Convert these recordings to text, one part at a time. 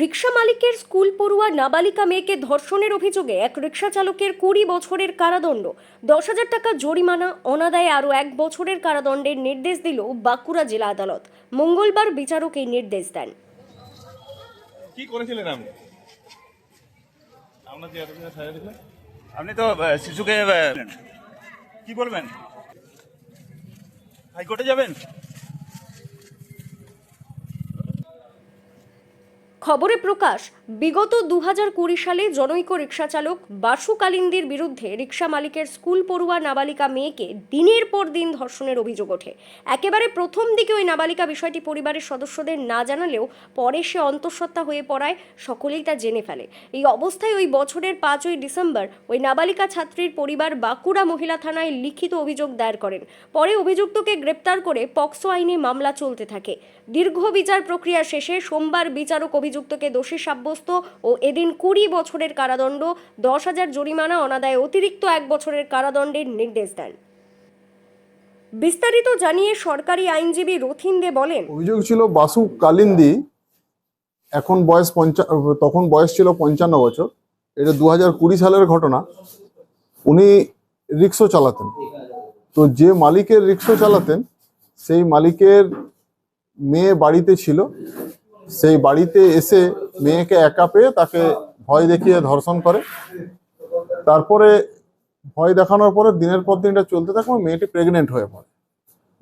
রিক্সা মালিকের স্কুল পড়ুয়া নাবালিকা মেয়েকে ধর্ষণের অভিযোগে এক রিক্সা চালকের কুড়ি বছরের কারাদণ্ড। দশ হাজার টাকা জরিমানা অনাদায়ে আরও এক বছরের কারাদণ্ডের নির্দেশ দিল বাঁকুড়া জেলা আদালত। মঙ্গলবার বিচারক এই নির্দেশ দেন। কি করেছিলেন আপনি? আপনি তো শিশুকে কি বলবেন? হাইকোর্টে যাবেন? খবরে প্রকাশ, বিগত দু হাজার কুড়ি সালে জনৈক রিক্সা চালক বাসু কালিন্দির বিরুদ্ধে রিক্সা মালিকের স্কুল পড়ুয়া নাবালিকা মেয়েকে দিনের পর দিন ধর্ষণের অভিযোগ ওঠে। একেবারে প্রথম দিকে ওই নাবালিকা বিষয়টি পরিবারের সদস্যদের না জানালেও পরে সে অন্তঃসত্ত্বা হয়ে পড়ায়, সকলেই তা জেনে ফেলে। এই অবস্থায় ওই বছরের পাঁচই ডিসেম্বর ওই নাবালিকা ছাত্রীর পরিবার বাঁকুড়া মহিলা থানায় লিখিত অভিযোগ দায়ের করেন। পরে অভিযুক্তকে গ্রেপ্তার করে পক্সো আইনে মামলা চলতে থাকে। দীর্ঘ বিচার প্রক্রিয়া শেষে সোমবার বিচারক অভিযুক্তকে দোষী সাব্যস্ত ও এদিন কুড়ি বছরের কারাদণ্ড, দশ হাজার জরিমানা অনাদায় অতিরিক্ত এক বছরের কারাদণ্ডের নির্দেশ দেন। বিস্তারিত জানিয়ে সরকারি আইনজীবী রথিন দে বলেন, অভিযোগ ছিল বাসু কালিন্দি, এখন বয়স পঞ্চা, তখন বয়স ছিল পঞ্চান্ন বছর। এটা দু হাজার কুড়ি সালের ঘটনা। উনি রিক্সো চালাতেন। তো যে মালিকের রিক্সো চালাতেন, সেই মালিকের মেয়ে বাড়িতে ছিল। সেই বাড়িতে এসে মেয়েকে একা পেয়ে তাকে ভয় দেখিয়ে ধর্ষণ করে। তারপরে ভয় দেখানোর পরে দিনের পর দিন এটা চলতে থাকে মেয়েটি প্রেগনেন্ট হয়ে পড়ে।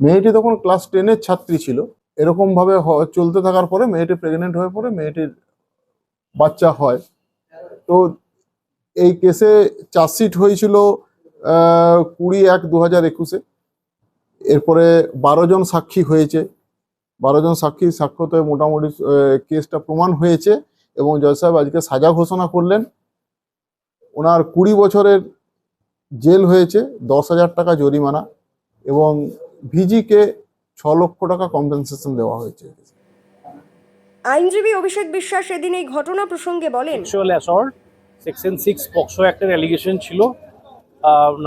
মেয়েটি তখন ক্লাস টেনের ছাত্রী ছিল। এরকম ভাবে হ- চলতে থাকার পরে মেয়েটি প্রেগনেন্ট হয়ে পড়ে, মেয়েটির বাচ্চা হয়। তো এই কেসে চার্জশিট হয়েছিল কুড়ি এক দু হাজার একুশে। এরপরে বারো জন সাক্ষী হয়েছে। বারো জন সাক্ষী সাক্ষ্যতে মোটামুটি কেসটা প্রমাণ হয়েছে এবং জজ সাহেব আজকে সাজা ঘোষণা করলেন। ওনার কুড়ি বছরের জেল হয়েছে দশ হাজার টাকা জরিমানা এবং ভিজিকে ছ লক্ষ টাকা কম্পেনসেশন দেওয়া হয়েছে। আইনজীবী অভিষেক বিশ্বাস এদিন এই ঘটনা প্রসঙ্গে বলেন sexual assault section six POCSO অ্যাক্টের allegation ছিল।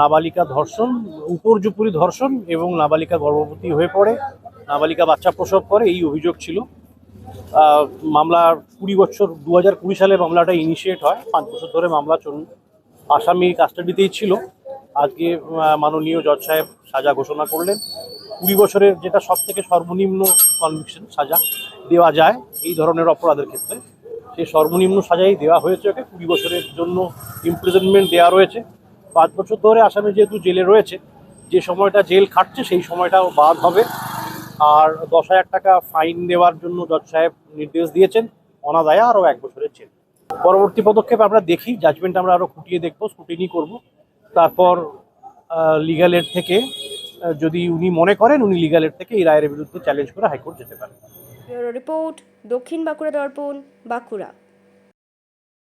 নাবালিকা ধর্ষণ উপর্যুপুরি ধর্ষণ এবং নাবালিকা গর্ভবতী হয়ে পড়ে। নাবালিকা বাচ্চা প্রসব করে, এই অভিযোগ ছিল। মামলা কুড়ি বছর দু হাজার কুড়ি সালে মামলাটা ইনিশিয়েট হয়। পাঁচ বছর ধরে মামলা চল আসামি কাস্টাডিতেই ছিল। আজকে মাননীয় জজ সাহেব সাজা ঘোষণা করলেন। কুড়ি বছরের যেটা সব থেকে সর্বনিম্ন কনভিকশন সাজা দেওয়া যায় এই ধরনের অপরাধের ক্ষেত্রে। সেই সর্বনিম্ন সাজাই দেওয়া হয়েছে ওকে। কুড়ি বছরের জন্য ইমপ্রিজনমেন্ট দেওয়া রয়েছে। পাঁচ বছর ধরে আসামি যেহেতু জেলে রয়েছে, যে সময়টা জেল খাটছে, সেই সময়টাও বাদ হবে। আর দশ হাজার টাকা ফাইন দেওয়ার জন্য জজ সাহেব নির্দেশ দিয়েছেন। অনাদায়া আরও এক বছরের জেল। পরবর্তী পদক্ষেপ আমরা দেখি জাজমেন্ট আমরা আরও খুঁটিয়ে দেখব স্কুটিনি করব। তারপর লিগালের থেকে যদি উনি মনে করেন, উনি লিগালের থেকে এই রায়ের বিরুদ্ধে চ্যালেঞ্জ করে হাইকোর্ট যেতে পারেন। রিপোর্ট, দক্ষিণ বাঁকুড়া দর্পণ, বাঁকুড়া।